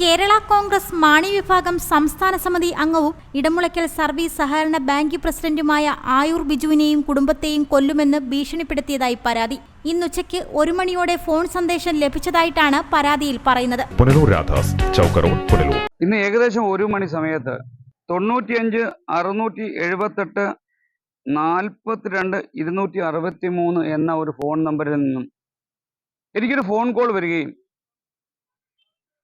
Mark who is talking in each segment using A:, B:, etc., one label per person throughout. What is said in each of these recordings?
A: കേരള കോൺഗ്രസ് മാണി വിഭാഗം സംസ്ഥാന സമിതി അംഗവും ഇടമുളയ്ക്കൽ സർവീസ് സഹകരണ ബാങ്ക് പ്രസിഡന്റുമായ ആയുർ ബിജുവിനെയും കുടുംബത്തെയും കൊല്ലുമെന്ന് ഭീഷണിപ്പെടുത്തിയതായി പരാതി. ഇന്നുച്ചയ്ക്ക് ഒരു മണിയോടെ ഫോൺ സന്ദേശം ലഭിച്ചതായിട്ടാണ് പരാതിയിൽ പറയുന്നത്.
B: ഇന്ന് ഏകദേശം ഒരു മണി സമയത്ത് തൊണ്ണൂറ്റിയഞ്ച് അറുന്നൂറ്റി എഴുപത്തെട്ട് നാൽപ്പത്തിരണ്ട് ഇരുന്നൂറ്റി അറുപത്തി മൂന്ന് എന്ന ഒരു ഫോൺ നമ്പറിൽ നിന്നും എനിക്കൊരു ഫോൺ കോൾ വരികയും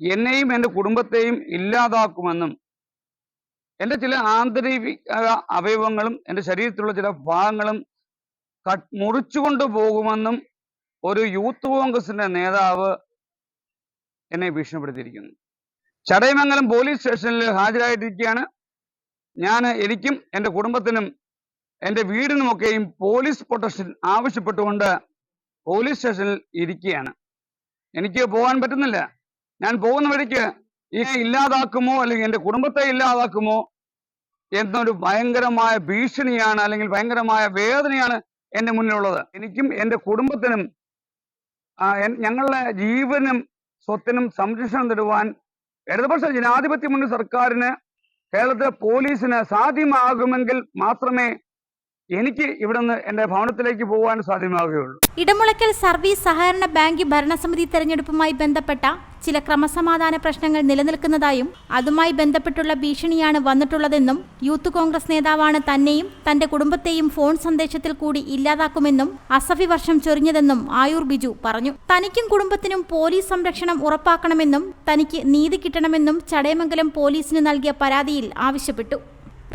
B: എന്നെയും എന്റെ കുടുംബത്തെയും ഇല്ലാതാക്കുമെന്നും എന്റെ ചില ആന്തരിക അവയവങ്ങളും എന്റെ ശരീരത്തിലുള്ള ചില ഭാഗങ്ങളും മുറിച്ചുകൊണ്ട് പോകുമെന്നും ഒരു യൂത്ത് കോൺഗ്രസിന്റെ നേതാവ് എന്നെ ഭീഷണിപ്പെടുത്തിയിരിക്കുന്നു. ചടയമംഗലം പോലീസ് സ്റ്റേഷനിൽ ഹാജരായിട്ടിരിക്കുകയാണ്. ഞാൻ എനിക്കും എന്റെ കുടുംബത്തിനും എന്റെ വീടിനുമൊക്കെയും പോലീസ് പ്രൊട്ടക്ഷൻ ആവശ്യപ്പെട്ടുകൊണ്ട് പോലീസ് സ്റ്റേഷനിൽ ഇരിക്കുകയാണ്. എനിക്ക് പോകാൻ പറ്റുന്നില്ല. ഞാൻ പോകുന്ന വഴിക്ക് ഈ ഇല്ലാതാക്കുമോ അല്ലെങ്കിൽ എന്റെ കുടുംബത്തെ ഇല്ലാതാക്കുമോ എന്നൊരു ഭയങ്കരമായ ഭീഷണിയാണ് അല്ലെങ്കിൽ ഭയങ്കരമായ വേദനയാണ് എന്റെ മുന്നിലുള്ളത്. എനിക്കും എന്റെ കുടുംബത്തിനും ഞങ്ങളുടെ ജീവനും സ്വത്തിനും സംരക്ഷണം തരുവാൻ ഇടതുപക്ഷ ജനാധിപത്യ മുന്നണി സർക്കാരിന് കേരളത്തിലെ പോലീസിന് സാധ്യമാകുമെങ്കിൽ മാത്രമേ എനിക്ക് ഇവിടുന്ന് എന്റെ ഭവനത്തിലേക്ക് പോകാൻ സാധ്യമാവുകയുള്ളൂ.
A: ഇടമുളയ്ക്കൽ സർവീസ് സഹകരണ ബാങ്ക് ഭരണസമിതി തെരഞ്ഞെടുപ്പുമായി ബന്ധപ്പെട്ട ചില ക്രമസമാധാന പ്രശ്നങ്ങൾ നിലനിൽക്കുന്നതായും അതുമായി ബന്ധപ്പെട്ടുള്ള ഭീഷണിയാണ് വന്നിട്ടുള്ളതെന്നും യൂത്ത് കോൺഗ്രസ് നേതാവാണ് തന്നെയും തന്റെ കുടുംബത്തെയും ഫോൺ സന്ദേശത്തിൽ കൂടി ഇല്ലാതാക്കുമെന്നും അസഫി വർഷം ചൊരിഞ്ഞതെന്നും ആയുർ ബിജു പറഞ്ഞു. തനിക്കും കുടുംബത്തിനും പോലീസ് സംരക്ഷണം ഉറപ്പാക്കണമെന്നും തനിക്ക് നീതി കിട്ടണമെന്നും ചടയമംഗലം പോലീസിന് നൽകിയ പരാതിയിൽ ആവശ്യപ്പെട്ടു.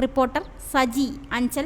A: റിപ്പോർട്ടർ സജി അഞ്ചൽ.